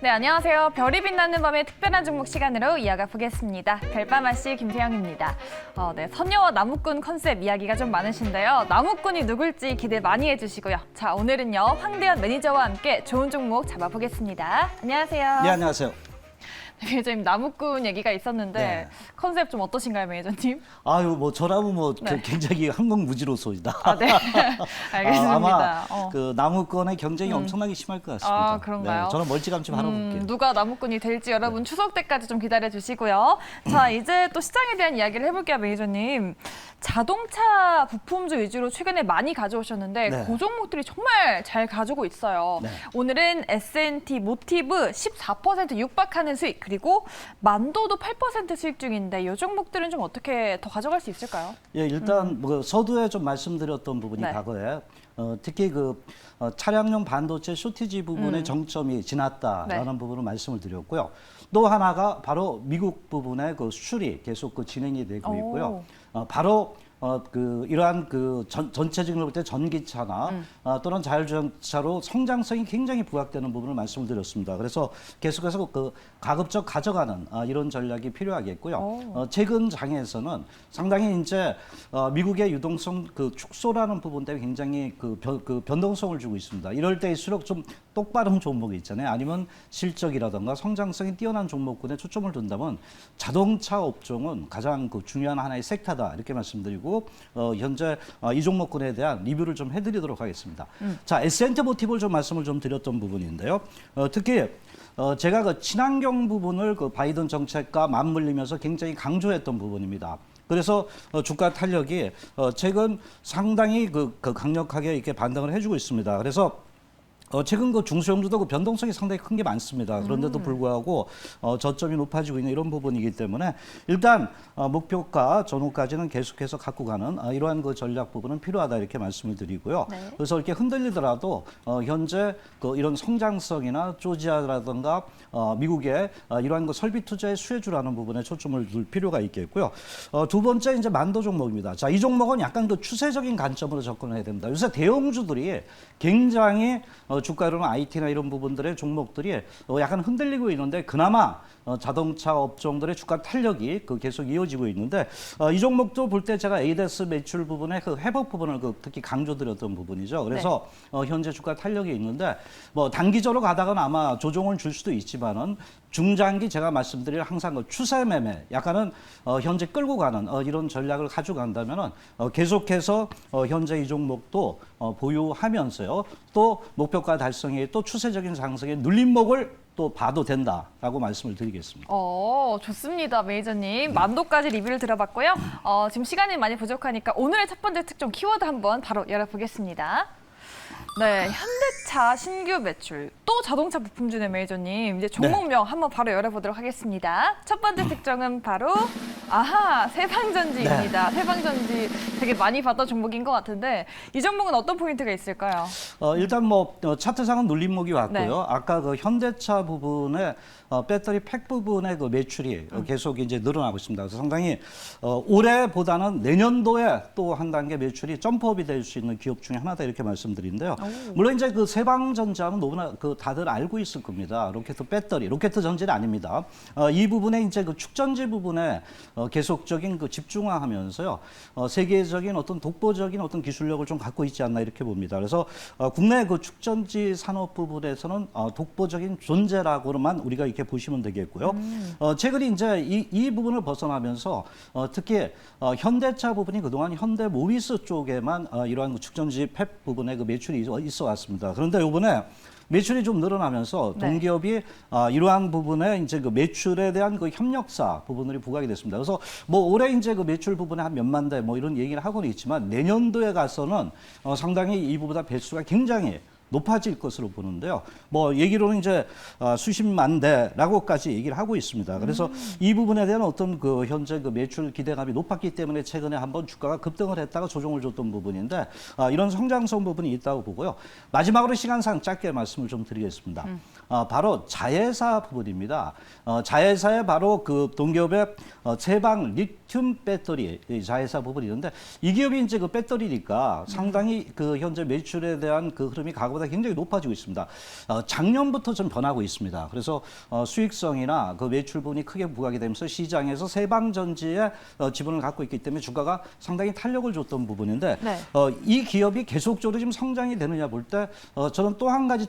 네, 안녕하세요. 별이 빛나는 밤의 특별한 종목 시간으로 이어가 보겠습니다. 별밤아 씨 김세영입니다. 어, 네, 선녀와 나무꾼 컨셉 이야기가 좀 많으신데요. 나무꾼이 누굴지 기대 많이 해주시고요. 자, 오늘은요, 황대현 매니저와 함께 좋은 종목 잡아보겠습니다. 안녕하세요. 네, 안녕하세요. 네, 매니저님, 나무꾼 얘기가 있었는데 네. 컨셉 좀 어떠신가요, 매니저님? 아유, 뭐 저라면 뭐그 네. 굉장히 항공무지로소이다. 아, 네. 알겠습니다. 아, 아마 어. 그 나무권의 경쟁이 엄청나게 심할 것 같습니다. 아, 그런가요? 네, 저는 멀찌감치. 음, 누가 나무꾼이 될지 여러분 추석 때까지 좀 기다려 주시고요. 자, 이제 또 시장에 대한 이야기를 해볼게요, 매니저님. 자동차 부품주 위주로 최근에 많이 가져오셨는데 네. 그 종목들이 정말 잘 가지고 있어요. 네. 오늘은 S&T 모티브 14% 육박하는 수익 그리고 만도도 8% 수익 중인데 이 종목들은 좀 어떻게 더 가져갈 수 있을까요? 예, 일단 뭐 서두에 좀 말씀드렸던 부분이 음. 네. 과거에 어, 특히 그 어, 차량용 반도체 쇼티지 부분의 음. 정점이 지났다라는 네. 부분을 말씀을 드렸고요. 또 하나가 바로 미국 부분의 그 수출이 계속 그 진행이 되고 오. 있고요. 어, 바로 어, 그 이러한 그 전, 전체적으로 볼 때 전기차나 음. 어, 또는 자율주행차로 성장성이 굉장히 부각되는 부분을 말씀을 드렸습니다. 그래서 계속해서 그 가급적 가져가는 아, 이런 전략이 필요하겠고요. 오. 어, 최근 장에서는 상당히 이제 어, 미국의 유동성 그 축소라는 부분 때문에 굉장히 그, 변, 그 변동성을 주고 있습니다. 이럴 때일수록 좀 똑바른 종목이 있잖아요. 아니면 실적이라든가 성장성이 뛰어난 종목군에 초점을 둔다면 자동차 업종은 가장 그 중요한 하나의 섹터다 이렇게 말씀드리고 어, 현재 어, 이 종목군에 대한 리뷰를 좀 해드리도록 하겠습니다. 자, 에센트 모티브를 좀 말씀을 좀 드렸던 부분인데요. 어, 특히 어, 제가 그 친환경 부분을 그 바이든 정책과 맞물리면서 굉장히 강조했던 부분입니다. 그래서 어, 주가 탄력이 어, 최근 상당히 그, 그 강력하게 이렇게 반등을 해주고 있습니다. 그래서 어, 최근 그 중소형주도 그 변동성이 상당히 큰 게 많습니다. 그런데도 불구하고 어, 저점이 높아지고 있는 이런 부분이기 때문에 일단 어, 목표가 전후까지는 계속해서 갖고 가는 어, 이러한 그 전략 부분은 필요하다 이렇게 말씀을 드리고요. 네. 그래서 이렇게 흔들리더라도 어, 현재 그 이런 성장성이나 조지아라든가 어, 미국의 어, 이러한 그 설비 투자의 수혜주라는 부분에 초점을 둘 필요가 있겠고요. 어, 두 번째 이제 만도 종목입니다. 자, 이 종목은 약간 그 추세적인 관점으로 접근을 해야 됩니다. 요새 대형주들이 굉장히 어, 주가 이런 IT나 이런 부분들의 종목들이 어, 약간 흔들리고 있는데 그나마 어, 자동차 업종들의 주가 탄력이 그 계속 이어지고 있는데 어, 이 종목도 볼 때 제가 에이데스 매출 부분의 그 회복 부분을 그 특히 강조드렸던 부분이죠. 그래서 어, 현재 주가 탄력이 있는데 뭐 단기적으로 가다가는 아마 조정을 줄 수도 있지만은 중장기 제가 말씀드릴 항상 그 추세 매매 약간은 어, 현재 끌고 가는 어, 이런 전략을 가져간다면은 어, 계속해서 어, 현재 이 종목도 어, 보유하면서요 또 목표가 달성에 또 추세적인 상승의 눌림목을 또 봐도 된다라고 말씀을 드리겠습니다. 어, 좋습니다, 매니저님. 만도까지 리뷰를 들어봤고요. 어, 지금 시간이 많이 부족하니까 오늘의 첫 번째 특종 키워드 한번 바로 열어보겠습니다. 네, 현대차 신규 매출 또 자동차 부품주네 매니저님 이제 종목명 한번 바로 열어보도록 하겠습니다. 첫 번째 특종은 바로 아하 세방전지입니다. 세방전지 되게 많이 봤던 종목인 것 같은데 이 종목은 어떤 포인트가 있을까요? 어, 일단 뭐 어, 차트상은 눌림목이 왔고요. 네. 아까 그 현대차 부분에 어, 배터리 팩 부분의 그 매출이 어, 계속 이제 늘어나고 있습니다. 그래서 상당히 어, 올해보다는 내년도에 또 한 단계 매출이 점프업이 될 수 있는 기업 중에 하나다 이렇게 말씀드린데요. 물론 이제 그 세방전자는 너무나 그 다들 알고 있을 겁니다. 로켓 배터리, 로켓 전지는 아닙니다. 어, 이 부분에 이제 그 축전지 부분에 어, 계속적인 그 집중화하면서요. 어, 세계적인 어떤 독보적인 어떤 기술력을 좀 갖고 있지 않나 이렇게 봅니다. 그래서 어, 국내 그 축전지 산업 부분에서는 어, 독보적인 존재라고만 우리가 이렇게 보시면 되겠고요. 어, 최근 이제 이, 이 부분을 벗어나면서 어, 특히 어, 현대차 부분이 그동안 현대 모비스 쪽에만 어, 이러한 그 축전지 팹 부분에 그 매출이 있어- 있어 왔습니다. 그런데 이번에 매출이 좀 늘어나면서 네. 동기업이 아, 이러한 부분에 이제 그 매출에 대한 그 협력사 부분들이 부각이 됐습니다. 그래서 뭐 올해 이제 그 매출 부분에 한 몇만 대 뭐 이런 얘기를 하고는 있지만 내년도에 가서는 어, 상당히 이보다 배수가 굉장히 높아질 것으로 보는데요. 뭐 얘기로는 이제 어, 수십만 대라고까지 얘기를 하고 있습니다. 그래서 이 부분에 대한 어떤 그 현재 그 매출 기대감이 높았기 때문에 최근에 한번 주가가 급등을 했다가 조정을 줬던 부분인데 아, 이런 성장성 부분이 있다고 보고요. 마지막으로 시간상 짧게 말씀을 좀 드리겠습니다. 아, 바로 자회사 부분입니다. 어, 자회사의 바로 그 동기업의 어, 제방 리튬 배터리 이 자회사 부분이 있는데 이 기업이 이제 그 배터리니까 상당히 그 현재 매출에 대한 그 흐름이 가고 작년보다 굉장히 높아지고 있습니다. 어, 작년부터 좀 변하고 있습니다. 그래서 어, 수익성이나 그 매출 부분이 크게 부각이 되면서 시장에서 세방전지의 어, 지분을 갖고 있기 때문에 주가가 상당히 탄력을 줬던 부분인데 네. 어, 이 기업이 계속적으로 지금 성장이 되느냐 볼때 어, 저는 또 한 가지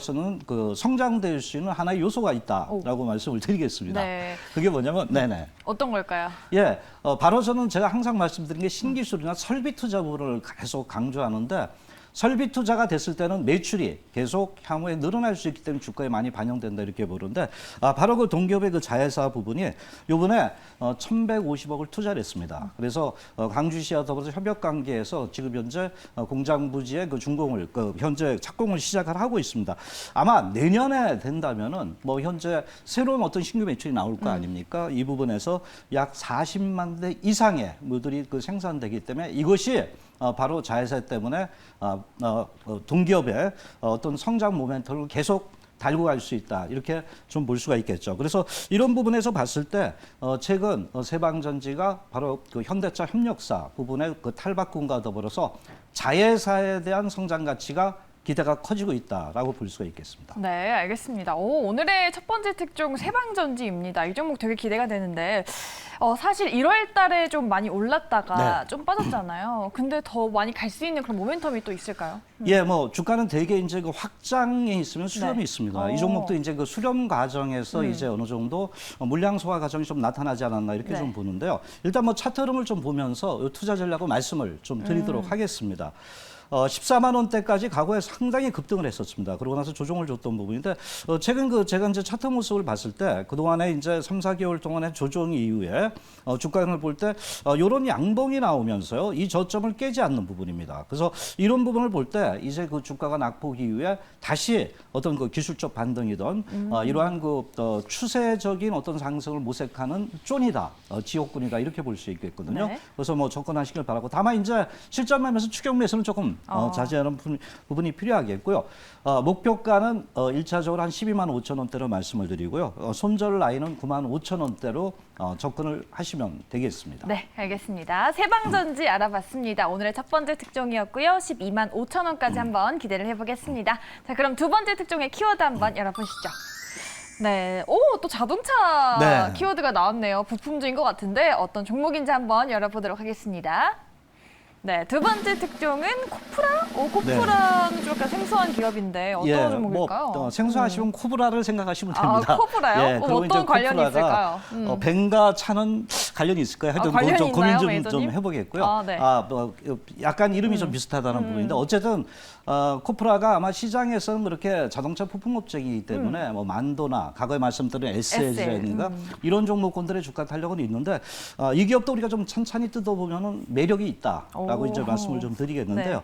수 있는 그 성장될 수 있는 하나의 요소가 있다라고 말씀을 드리겠습니다. 네. 그게 뭐냐면 네네. 어떤 걸까요? 예, 어, 바로 저는 제가 항상 말씀드린 게 신기술이나 설비 투자 부분을 계속 강조하는데 설비 투자가 됐을 때는 매출이 계속 향후에 늘어날 수 있기 때문에 주가에 많이 반영된다 이렇게 보는데 아, 바로 그 동기업의 그 자회사 부분이 요번에 어, 1,150억을 투자를 했습니다. 그래서 어, 광주시와 더불어서 협력 관계에서 지금 현재 어, 공장 부지의 그 준공을 그 현재 착공을 시작을 하고 있습니다. 아마 내년에 된다면은 뭐 현재 새로운 어떤 신규 매출이 나올 거 아닙니까? 이 부분에서 약 40만 대 이상의 무들이 그 생산되기 때문에 이것이 어, 바로 자회사 때문에 어, 어, 어, 동기업의 어, 어떤 성장 모멘텀을 계속 달고 갈 수 있다 이렇게 좀 볼 수가 있겠죠. 그래서 이런 부분에서 봤을 때 어, 최근 어, 세방전지가 바로 그 현대차 협력사 부분의 그 탈바꿈과 더불어서 자회사에 대한 성장 가치가 기대가 커지고 있다라고 볼 수가 있겠습니다. 네, 알겠습니다. 오, 오늘의 첫 번째 특종 세방전지입니다. 이 종목 되게 기대가 되는데 어, 사실 1월 달에 좀 많이 올랐다가 네. 좀 빠졌잖아요. 근데 더 많이 갈 수 있는 그런 모멘텀이 또 있을까요? 예, 뭐 주가는 대개 이제 그 확장에 있으면 수렴이 네. 있습니다. 어. 음. 이 종목도 이제 그 수렴 과정에서 이제 어느 정도 어, 물량 소화 과정이 좀 나타나지 않았나 이렇게 네. 좀 보는데요. 일단 뭐 차트 흐름을 좀 보면서 이 투자 전략을 말씀을 좀 드리도록 음. 하겠습니다. 어, 14만 원대까지 과거에 상당히 급등을 했었습니다. 그러고 나서 조정을 줬던 부분인데 어, 최근 그 제가 이제 차트 모습을 봤을 때 그동안에 이제 3, 4개월 동안의 조정 이후에 어, 주가를 볼때 어, 이런 양봉이 나오면서요. 이 저점을 깨지 않는 부분입니다. 그래서 이런 부분을 볼 때 이제 그 주가가 낙폭 이후에 다시 어떤 그 기술적 반등이든 어, 이러한 그 어, 추세적인 어떤 상승을 모색하는 쫀이다, 어, 지옥군이다 이렇게 볼 수 있겠거든요. 네. 그래서 뭐 접근하시길 바라고 다만 이제 실전 매매에서 추격 매수는 조금 어, 어. 자제하는 부분- 부분이 필요하겠고요. 어, 목표가는 어, 1차적으로 한 12만 5천 원대로 말씀을 드리고요. 어, 손절 라인은 9만 5천 원대로 어, 접근을 하시면 되겠습니다. 네, 알겠습니다. 세방전지 알아봤습니다. 오늘의 첫 번째 특종이었고요. 12만 5천 원까지 한번 기대를 해보겠습니다. 자, 그럼 두 번째 특종의 키워드 한번 열어보시죠. 네, 오, 또 자동차 네. 키워드가 나왔네요. 부품주인 것 같은데 어떤 종목인지 한번 열어보도록 하겠습니다. 네, 두 번째 특종은 코프라? 오, 코프라는 좀 약간 생소한 기업인데 어떤 종목일까요? 뭐, 어, 생소하시면 코브라를 생각하시면 아, 됩니다. 코브라요? 어, 그리고 어떤 관련이 코브라가, 있을까요? 음. 어, 벤과 차는 관련이 있을까요? 하여튼 아, 관련이 좀 고민 있나요, 좀, 매니저님? 좀 해보겠고요. 아, 네. 음. 뭐, 약간 이름이 좀 비슷하다는 부분인데 어쨌든 어, 코프라가 아마 시장에서는 그렇게 자동차 부품업체이기 때문에 뭐 만도나 과거에 말씀드린 SL이라든가 음. 이런 종목군들의 주가 탄력은 있는데 어, 이 기업도 우리가 좀 천천히 뜯어보면은 매력이 있다라고 오. 이제 말씀을 좀 드리겠는데요. 네.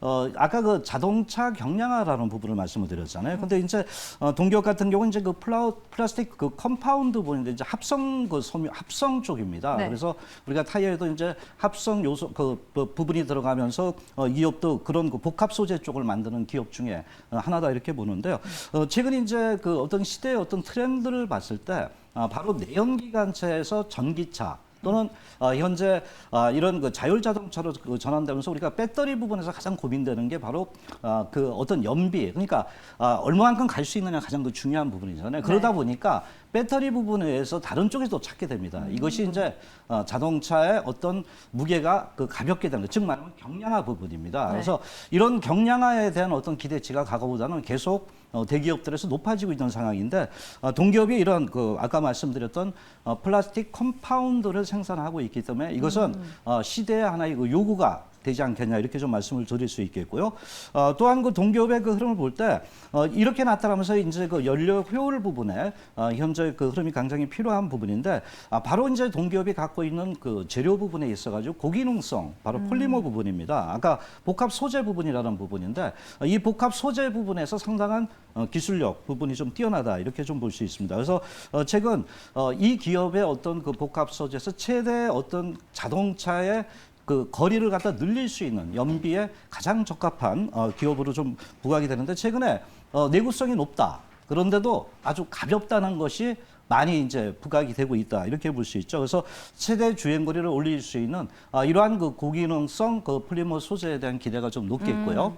어, 아까 그 자동차 경량화라는 부분을 말씀을 드렸잖아요. 근데 이제 어, 동기업 같은 경우는 이제 그 플라우, 플라스틱 그 컴파운드 부분인데 이제 합성 그 섬유 합성 쪽입니다. 네. 그래서 우리가 타이어에도 이제 합성 요소 그, 부- 부분이 들어가면서 어, 이 기업도 그런 그 복합 소재 쪽을 만드는 기업 중에 어, 하나다 이렇게 보는데요. 어, 최근 이제 그 어떤 시대의 어떤 트렌드를 봤을 때 아, 바로 내연기관차에서 전기차 또는 어, 현재 어, 이런 그 자율 자동차로 그 전환되면서 우리가 배터리 부분에서 가장 고민되는 게 바로 어, 그 어떤 연비 그러니까 어, 얼마만큼 갈 수 있느냐 가장 그 중요한 부분이잖아요. 그러다 보니까 배터리 부분에서 다른 쪽에서 찾게 됩니다. 이것이 이제 어, 자동차의 어떤 무게가 그 가볍게 되는 것, 즉 말하면 경량화 부분입니다. 그래서 이런 경량화에 대한 어떤 기대치가 과거보다는 계속 어, 대기업들에서 높아지고 있는 상황인데 어, 동기업이 이런 그 아까 말씀드렸던 어, 플라스틱 컴파운드를 생산하고 있기 때문에 이것은 어, 시대의 하나의 그 요구가 되지 않겠냐 이렇게 좀 말씀을 드릴 수 있겠고요. 어, 또한 그 동기업의 그 흐름을 볼때 어, 이렇게 나타나면서 이제 그 연료 효율 부분에 어, 현재 그 흐름이 굉장히 필요한 부분인데 아, 바로 이제 동기업이 갖고 있는 그 재료 부분에 있어가지고 고기능성 바로 폴리머 부분입니다. 아까 복합 소재 부분이라는 부분인데 어, 이 복합 소재 부분에서 상당한 어, 기술력 부분이 좀 뛰어나다 이렇게 좀 볼 수 있습니다. 그래서 어, 최근 어, 이 기업의 어떤 그 복합 소재에서 최대 어떤 자동차의 그 거리를 갖다 늘릴 수 있는 연비에 가장 적합한 어, 기업으로 좀 부각이 되는데 최근에 어, 내구성이 높다. 그런데도 아주 가볍다는 것이 많이 이제 부각이 되고 있다 이렇게 볼 수 있죠. 그래서 최대 주행 거리를 올릴 수 있는 아, 이러한 그 고기능성 그 폴리머 소재에 대한 기대가 좀 높겠고요.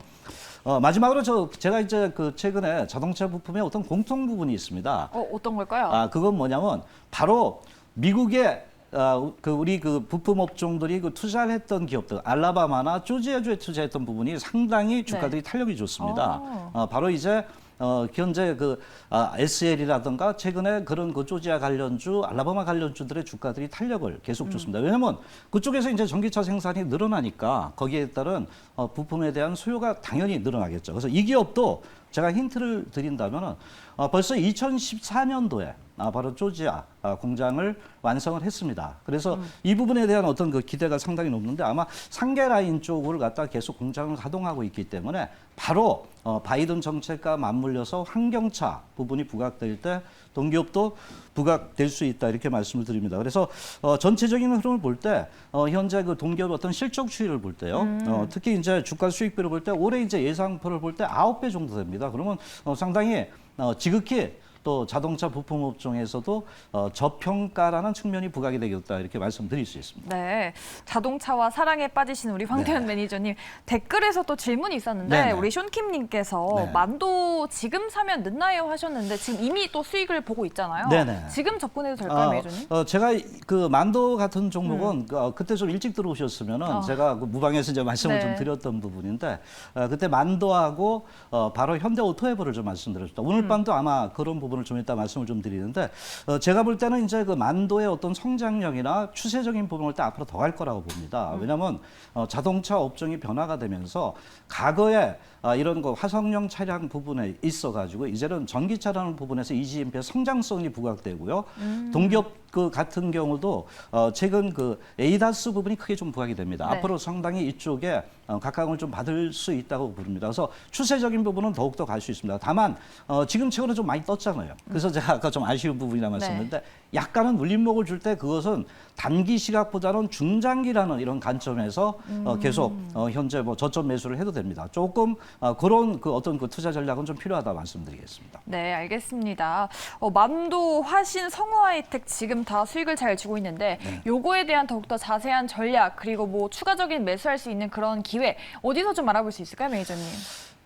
어, 마지막으로 저 제가 이제 그 최근에 자동차 부품에 어떤 공통 부분이 있습니다. 어, 어떤 걸까요? 아, 그건 뭐냐면 바로 미국의 아, 그 우리 그 부품 업종들이 그 투자를 했던 기업들 알라바마나 조지아주에 투자했던 부분이 상당히 주가들이 탄력이 좋습니다. 어. 어, 바로 이제 어, 현재 그 아, SL이라든가 최근에 그런 그 조지아 관련주, 알라바마 관련주들의 주가들이 탄력을 계속 줬습니다. 왜냐하면 그쪽에서 이제 전기차 생산이 늘어나니까 거기에 따른 어, 부품에 대한 수요가 당연히 늘어나겠죠. 그래서 이 기업도 제가 힌트를 드린다면은 어, 벌써 2014년도에 아, 바로 조지아 아, 공장을 완성을 했습니다. 그래서 이 부분에 대한 어떤 그 기대가 상당히 높는데 아마 상계 라인 쪽을 갖다 계속 공장을 가동하고 있기 때문에 바로 어, 바이든 정책과 맞물려서 환경차 부분이 부각될 때 동기업도 부각될 수 있다 이렇게 말씀을 드립니다. 그래서 어, 전체적인 흐름을 볼때 어, 현재 그 동기업 어떤 실적 추이를 볼 때요. 어, 특히 이제 주가 수익비를 볼 때 올해 이제 예상표를 볼 때 아홉 배 정도 됩니다. 그러면 어, 상당히 어, 지극히 또 자동차 부품 업종에서도 어, 저평가라는 측면이 부각이 되겠다 이렇게 말씀드릴 수 있습니다. 네, 자동차와 사랑에 빠지신 우리 황태현 매니저님 댓글에서 또 질문이 있었는데 네. 네네. 우리 숀킴님께서 네. 만도 지금 사면 늦나요 하셨는데 지금 이미 또 수익을 보고 있잖아요. 네네. 지금 접근해도 될까요, 어, 매니저님? 어, 제가 그 만도 같은 종목은 그, 어, 그때 좀 일찍 들어오셨으면은 어. 제가 그 무방에서 이제 말씀을 네. 좀 드렸던 부분인데 어, 그때 만도하고 어, 바로 현대 오토에버를 좀 말씀드렸습니다. 음. 오늘 밤도 아마 그런 부분 을 좀 이따 말씀을 좀 드리는데 어, 제가 볼 때는 이제 그 만도의 어떤 성장력이나 추세적인 부분을 때 앞으로 더 갈 거라고 봅니다. 음. 왜냐하면 어, 자동차 업종이 변화가 되면서 과거에 아, 이런 거 화석용 차량 부분에 있어 가지고 이제는 전기차라는 부분에서 EGMP의 성장성이 부각되고요. 동기업 그 같은 경우도 어, 최근 그 에이다스 부분이 크게 좀 부각이 됩니다. 네. 앞으로 상당히 이쪽에 어, 각광을 좀 받을 수 있다고 봅니다. 그래서 추세적인 부분은 더욱더 갈 수 있습니다. 다만 어, 지금 최근에 좀 많이 떴잖아요. 그래서 제가 아까 좀 아쉬운 부분이라 말씀드렸는데 약간은 눌림목을 줄 때 그것은 단기 시각보다는 중장기라는 이런 관점에서 어, 계속 어, 현재 뭐 저점 매수를 해도 됩니다. 조금 어, 그런 그 어떤 그 투자 전략은 좀 필요하다 말씀드리겠습니다. 네, 알겠습니다. 어, 만도, 화신, 성우하이텍 지금 다 수익을 잘 주고 있는데 네. 요거에 대한 더욱더 자세한 전략 그리고 뭐 추가적인 매수할 수 있는 그런 기회 어디서 좀 알아볼 수 있을까요, 매니저님?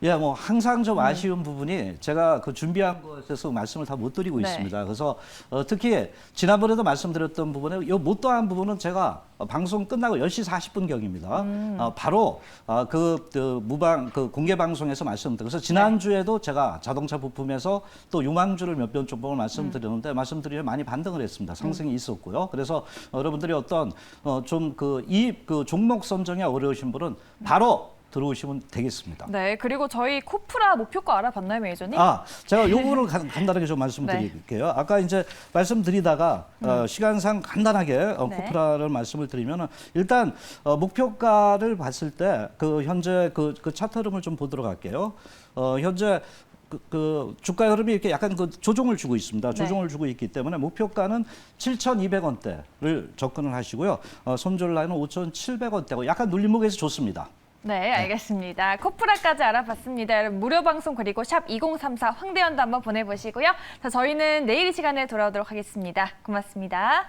예, 뭐 항상 좀 음. 아쉬운 부분이 제가 그 준비한 것에서 말씀을 다 못 드리고 네. 있습니다. 그래서 어, 특히 지난번에도 말씀드렸던 부분에 요못 더한 부분은 제가 어, 방송 끝나고 10시 40분 경입니다. 음. 어, 바로 어, 그, 그 무방 그 공개 방송에서 말씀드렸어요. 그래서 지난주에도 제가 자동차 부품에서 또 유망주를 몇번 정도 말씀드렸는데 말씀드리면 많이 반등을 했습니다. 상승이 있었고요. 그래서 어, 여러분들이 어떤 어, 좀그이그 종목 선정에 어려우신 분은 바로 들어오시면 되겠습니다. 네, 그리고 저희 코프라 목표가 알아봤나요, 매니저님? 아, 제가 요 부분을 간- 간단하게 좀 말씀드릴게요. 아까 이제 말씀드리다가 어, 시간상 간단하게 어, 네. 코프라를 말씀을 드리면은 일단 어, 목표가를 봤을 때 그 현재 그, 그 차트 흐름을 좀 보도록 할게요. 어, 현재 그, 그 주가 흐름이 이렇게 약간 그 조정을 주고 있습니다. 네. 조정을 주고 있기 때문에 목표가는 7,200원대를 접근을 하시고요. 어, 손절 라인은 5,700원대고 약간 눌림목에서 좋습니다. 네, 알겠습니다. 코프라까지 알아봤습니다. 여러분 무료 방송 그리고 샵 2034 황대현도 한번 보내보시고요. 자, 저희는 내일 이 시간에 돌아오도록 하겠습니다. 고맙습니다.